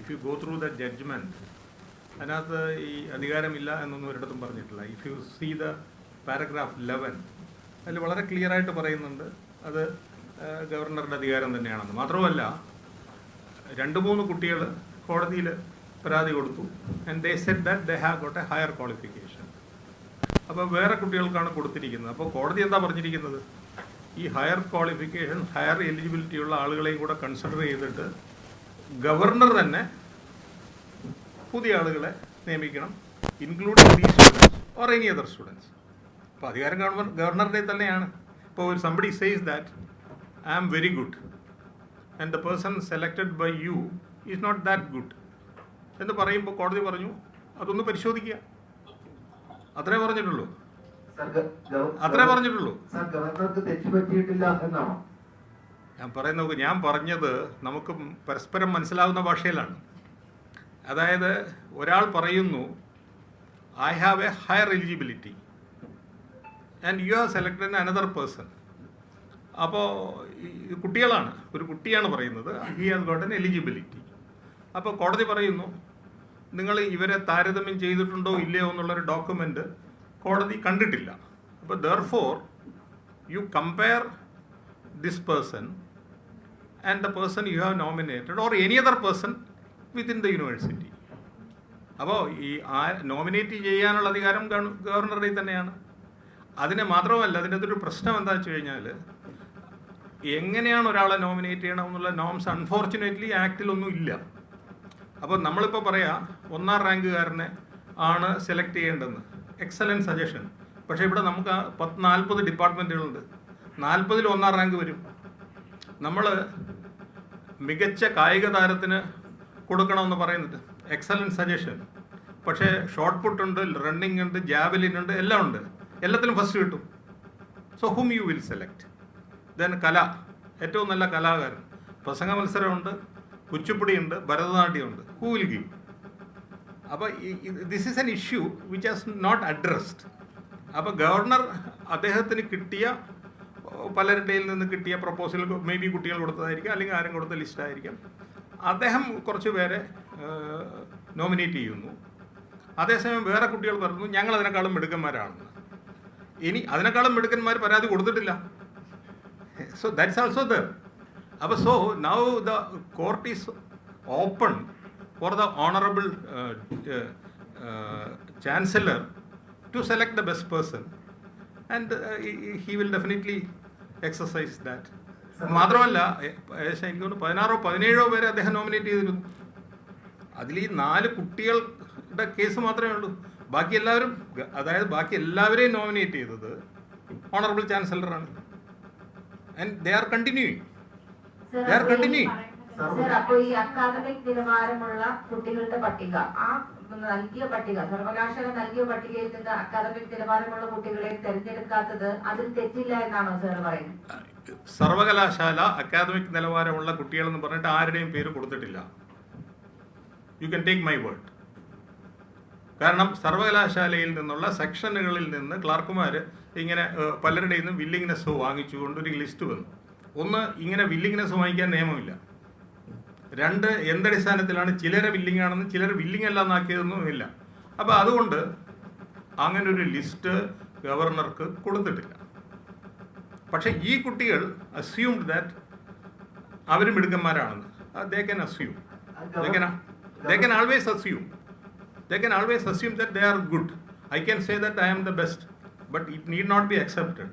If you go through the judgment അതിനകത്ത് ഈ അധികാരമില്ല എന്നൊന്നും ഒരിടത്തും പറഞ്ഞിട്ടില്ല. If you see the paragraph eleven അതിൽ വളരെ ക്ലിയർ ആയിട്ട് പറയുന്നുണ്ട് അത് ഗവർണറുടെ അധികാരം തന്നെയാണെന്ന്. മാത്രമല്ല രണ്ട് മൂന്ന് കുട്ടികൾ കോടതിയിൽ പരാതി കൊടുത്തു. And they said that they have got a higher qualification അപ്പോൾ വേറെ കുട്ടികൾക്കാണ് കൊടുത്തിരിക്കുന്നത്. അപ്പോൾ കോടതി എന്താ പറഞ്ഞിരിക്കുന്നത്? ഈ ഹയർ ക്വാളിഫിക്കേഷൻ ഹയർ എലിജിബിലിറ്റി ഉള്ള ആളുകളെയും കൂടെ കൺസിഡർ ചെയ്തിട്ട് ഗവർണർ തന്നെ പുതിയ ആളുകളെ നിയമിക്കണം including the students or any other students അപ്പോൾ അധികാരം ഗവർണർ ഗവർണറുടെ തന്നെയാണ്. ഇപ്പോൾ ഒരു somebody says that I am very good and the person selected by you is not that good എന്ന് പറയുമ്പോൾ കോടതി പറഞ്ഞു അതൊന്ന് പരിശോധിക്കുക. അത്രേ പറഞ്ഞിട്ടുള്ളൂ. അത്രേ പറഞ്ഞിട്ടുള്ളൂ. സർ ഗവർണർക്ക് തെറ്റ് പറ്റിയിട്ടില്ല എന്നാണോ? ഞാൻ പറയുന്ന നോക്ക് ഞാൻ പറഞ്ഞത് നമുക്ക് പരസ്പരം മനസ്സിലാവുന്ന ഭാഷയിലാണ്. അതായത് ഒരാൾ പറയുന്നു I have a higher eligibility and you have selected another person അപ്പോൾ കുട്ടികളാണ് ഒരു കുട്ടിയാണ് പറയുന്നത് he has got an eligibility അപ്പോൾ കോടതി പറയുന്നു നിങ്ങൾ ഇവരെ താരതമ്യം ചെയ്തിട്ടുണ്ടോ ഇല്ലയോ എന്നുള്ളൊരു ഡോക്യുമെന്റ് കോടതി കണ്ടിട്ടില്ല. അപ്പോൾ therefore you compare this person and the person you have nominated or any other person within the university. അപ്പോൾ ഈ ആ നോമിനേറ്റ് ചെയ്യാനുള്ള അധികാരം ഗവർണറുടെ തന്നെയാണ്. അതിനെ മാത്രമല്ല അതിന്റെ അകത്തൊരു പ്രശ്നം എന്താ വെച്ച് കഴിഞ്ഞാൽ എങ്ങനെയാണ് ഒരാളെ നോമിനേറ്റ് ചെയ്യണം എന്നുള്ള നോംസ് അൺഫോർച്ചുനേറ്റ്ലി ആക്റ്റിലൊന്നും ഇല്ല. അപ്പോൾ നമ്മളിപ്പോൾ പറയാം ഒന്നാം റാങ്കുകാരനെ ആണ് സെലക്ട് ചെയ്യേണ്ടതെന്ന്. എക്സലന്റ് സജഷൻ പക്ഷേ ഇവിടെ നമുക്ക് പത്ത് നാൽപ്പത് ഡിപ്പാർട്ട്മെന്റുകളുണ്ട് നാൽപ്പതിൽ ഒന്നാം റാങ്ക് വരും. നമ്മൾ മികച്ച കായിക താരത്തിന് കൊടുക്കണമെന്ന് പറയുന്നത് എക്സലന്റ് സജഷൻ പക്ഷേ ഷോർട്ട് പുട്ട് ഉണ്ട് റണ്ണിങ് ഉണ്ട് ജാവലിൻ ഉണ്ട് എല്ലാം ഉണ്ട്. എല്ലാത്തിലും ഫസ്റ്റ് കിട്ടും. So hmm you will select then കല. ഏറ്റവും നല്ല കലാകാരൻ. പ്രസംഗ മത്സരമുണ്ട് കുച്ചിപ്പുടിയുണ്ട് ഭരതനാട്യമുണ്ട്. ഹൂ വിൽ ഗീവ് അപ്പോൾ this is an issue which has not addressed അപ്പോൾ ഗവർണർ അദ്ദേഹത്തിന് കിട്ടിയ പലരുടെയിൽ നിന്ന് കിട്ടിയ പ്രപ്പോസൽ മേ ബി കുട്ടികൾ കൊടുത്തതായിരിക്കും അല്ലെങ്കിൽ ആരും കൊടുത്ത ലിസ്റ്റ് ആയിരിക്കാം. അദ്ദേഹം കുറച്ച് പേരെ നോമിനേറ്റ് ചെയ്യുന്നു. അതേസമയം വേറെ കുട്ടികൾ പറഞ്ഞു ഞങ്ങൾ അതിനേക്കാളും മിടുക്കന്മാരാണെന്ന്. ഇനി അതിനേക്കാളും മിടുക്കന്മാർ പരാതി കൊടുത്തിട്ടില്ല. സോ ദാറ്റ്സ് ആൾസോ ദർ അപ്പോൾ so now the court is open for the honourable chancellor to select the best person and he will definitely exercise that മാത്രമല്ല ഏകദേശം എനിക്ക് തോന്നുന്നു പതിനാറോ പതിനേഴോ പേരെ അദ്ദേഹം നോമിനേറ്റ് ചെയ്തിരുന്നു. അതിൽ ഈ നാല് കുട്ടികളുടെ കേസ് മാത്രമേ ഉള്ളൂ. ബാക്കി എല്ലാവരും അതായത് ബാക്കി എല്ലാവരെയും നോമിനേറ്റ് ചെയ്തത് honourable ചാൻസലറാണ് and they are continuing they are continue അപ്പോൾ അപ്പൊ ഈ അക്കാദമിക് നിലവാരമുള്ള കുട്ടികളുടെ പട്ടിക ആ നൽകിയ പട്ടിക സർവകലാശാല നൽകിയ പട്ടികയിൽ നിന്ന് അക്കാദമിക് നിലവാരമുള്ള കുട്ടികളെ തെരഞ്ഞെടുക്കാത്തത് അതിൽ തെറ്റില്ല എന്നാണോ സർ പറയുന്നത്? സർവകലാശാല അക്കാദമിക് നിലവാരമുള്ള കുട്ടികൾ എന്ന് പറഞ്ഞിട്ട് ആരുടെയും പേര് കൊടുത്തിട്ടില്ല. You can take my word കാരണം സർവകലാശാലയിൽ നിന്നുള്ള സെക്ഷനുകളിൽ നിന്ന് ക്ലാർക്കുമാർ ഇങ്ങനെ പലരുടെയും വില്ലിങ്നെസ് വാങ്ങിച്ചുകൊണ്ട് ഒരു ലിസ്റ്റ് വന്നു. ഒന്ന് ഇങ്ങനെ വില്ലിങ്നെസ് വാങ്ങിക്കാൻ നിയമമില്ല. രണ്ട് എന്തടിസ്ഥാനത്തിലാണ് ചിലരെ വില്ലിംഗ് ആണെന്ന് ചിലർ വില്ലിംഗ് അല്ല എന്നാക്കിയതൊന്നും ഇല്ല. അപ്പോൾ അതുകൊണ്ട് അങ്ങനെ ഒരു ലിസ്റ്റ് ഗവർണർക്ക് കൊടുത്തിട്ടില്ല. പക്ഷേ ഈ കുട്ടികൾ അസ്യൂംഡ് ദാറ്റ് അവരും മിടുക്കന്മാരാണെന്ന്. They can assume they can they always assume they can always assume that they are good I can say that I am the best but it need not be accepted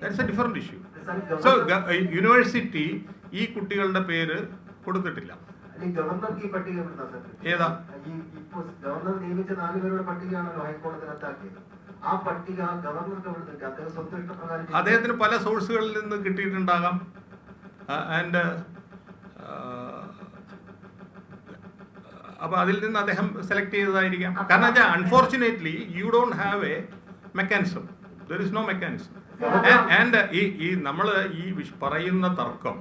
that's a different issue so university ഈ കുട്ടികളുടെ പേര് കൊടുത്തിട്ടില്ല. ഗവർണർക്ക് ഈ പട്ടിക ഏതാ? Governor നിയമിച്ച പട്ടികയാണല്ലോ ഹൈക്കോടതി റദ്ദാക്കിയത് ആ പട്ടിക ഗവർണർക്ക് വിടുന്നില്ല അദ്ദേഹം സ്വന്തം ഇഷ്ടപ്രകാരം ചെയ്തു. അദ്ദേഹത്തിന് പല സോഴ്സുകളിൽ നിന്ന് കിട്ടിയിട്ടുണ്ടാകാം. ആൻഡ് അപ്പോൾ അതിൽ നിന്ന് അദ്ദേഹം സെലക്ട് ചെയ്തതായിരിക്കാം. കാരണം വെച്ചാൽ unfortunately you don't have a mechanism there is no mechanism and ഈ ഈ നമ്മൾ ഈ പറയുന്ന തർക്കം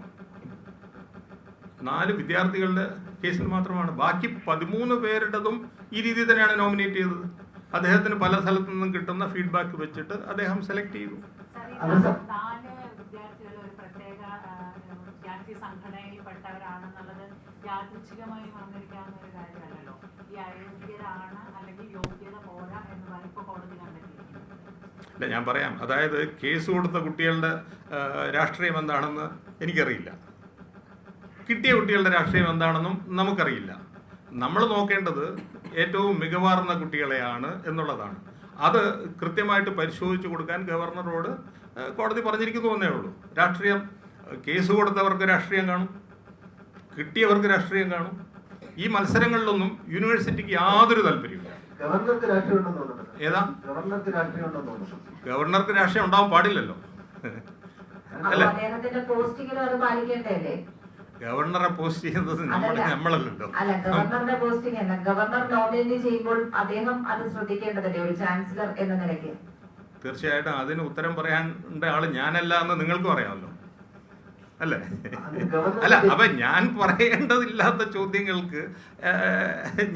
നാല് വിദ്യാർത്ഥികളുടെ കേസിൽ മാത്രമാണ്. ബാക്കി പതിമൂന്ന് പേരുടേതും ഈ രീതിയിൽ തന്നെയാണ് നോമിനേറ്റ് ചെയ്തത്. അദ്ദേഹത്തിന് പല സ്ഥലത്തു നിന്നും കിട്ടുന്ന ഫീഡ്ബാക്ക് വെച്ചിട്ട് അദ്ദേഹം സെലക്ട് ചെയ്തു. അല്ല ഞാൻ പറയാം. അതായത് കേസ് കൊടുത്ത കുട്ടികളുടെ രാഷ്ട്രീയം എന്താണെന്ന് എനിക്കറിയില്ല. കിട്ടിയ കുട്ടികളുടെ രാഷ്ട്രീയം എന്താണെന്നും നമുക്കറിയില്ല. നമ്മൾ നോക്കേണ്ടത് ഏറ്റവും മികവാർന്ന കുട്ടികളെയാണ് എന്നുള്ളതാണ്. അത് കൃത്യമായിട്ട് പരിശോധിച്ചു കൊടുക്കാൻ ഗവർണറോട് കോടതി പറഞ്ഞിരിക്കുന്നു എന്നേ ഉള്ളൂ. രാഷ്ട്രീയം കേസ് കൊടുത്തവർക്ക് രാഷ്ട്രീയം കാണും കിട്ടിയവർക്ക് രാഷ്ട്രീയം കാണും. ഈ മത്സരങ്ങളിലൊന്നും യൂണിവേഴ്സിറ്റിക്ക് യാതൊരു താല്പര്യമില്ല ഏതാ? ഗവർണർക്ക് രാഷ്ട്രീയം ഉണ്ടെന്ന് തോന്നുന്നു ഗവർണർക്ക് രാഷ്ട്രീയം ഉണ്ടാവാൻ പാടില്ലല്ലോ. അല്ലേ? അല്ല ഗവർണറെ പോസ്റ്റ് ചെയ്യുന്നത്. നമ്മളല്ലല്ലോ. അല്ല ഗവർണറുടെ പോസ്റ്റിംഗ് അല്ല. ഗവർണർ നോമിനേറ്റ് ചെയ്യുമ്പോൾ അദ്ദേഹം അത് ശ്രദ്ധിക്കേണ്ടതല്ലേ? ഒരു ചാൻസലർ എന്ന നിലയ്ക്ക്. തീർച്ചയായിട്ടും അതിന് ഉത്തരം പറയാനുള്ള ആൾ ഞാനല്ല എന്ന് നിങ്ങൾക്കും അറിയാമല്ലോ. അല്ലേ? അല്ല അപ്പൊ ഞാൻ പറയേണ്ടതില്ലാത്ത ചോദ്യങ്ങൾക്ക്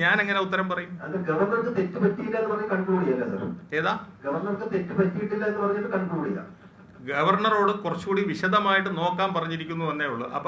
ഞാൻ എങ്ങനെ ഉത്തരം പറയും? അത് ഗവർണർക്ക് തെറ്റ് പറ്റിയില്ല എന്ന് പറഞ്ഞ് കൺക്ലൂഡ് ചെയ്യല്ലേ സർ ഏതാ? ഗവർണർക്ക് തെറ്റ് പറ്റിയിട്ടില്ല എന്ന് പറഞ്ഞിട്ട് കൺക്ലൂഡ് ചെയ്യാം ഗവർണറോട് കുറച്ചുകൂടി വിശദമായിട്ട് നോക്കാൻ പറഞ്ഞിരിക്കുന്നു എന്നേ ഉള്ളൂ. അപ്പൊ